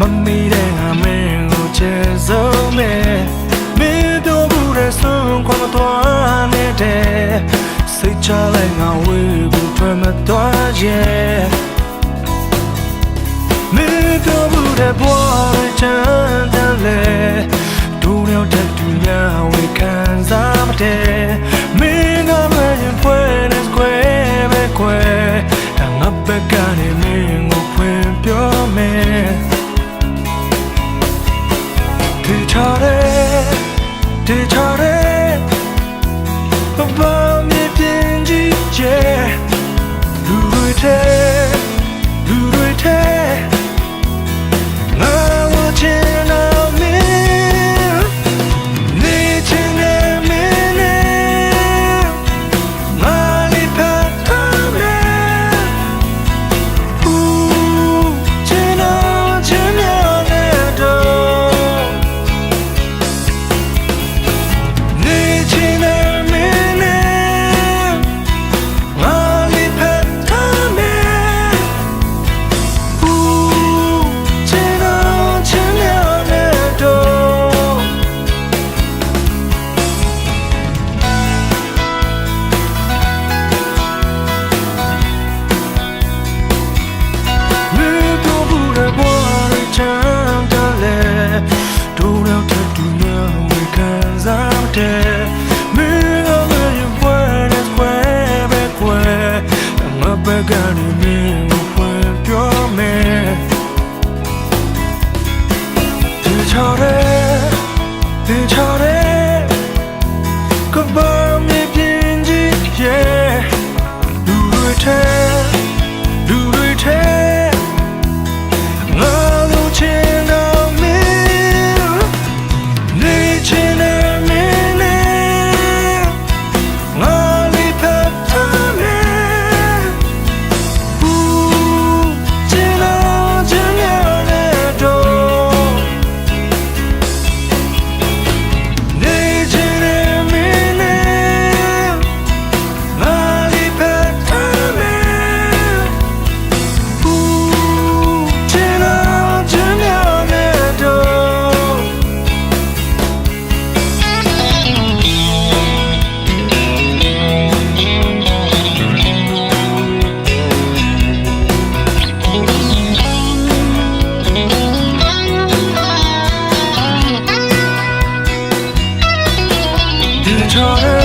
မမီတဲ့ငါမင်းကိုချေဆုံးနဲ့မင်းတို့ဘူးတဲ့ဆုံးခွန်မတော်နေတဲ့စိတ်ချလိုက်ငါဝေးကိုထွက်မသွားရဲ့မင်းတို့ဘူးတဲ့ဘွားရဲ့ချမ်းသာလေတို့ရောက်တဲ့ဒုညာဝေခံစားမတဲ့ ที่ of. bir çare.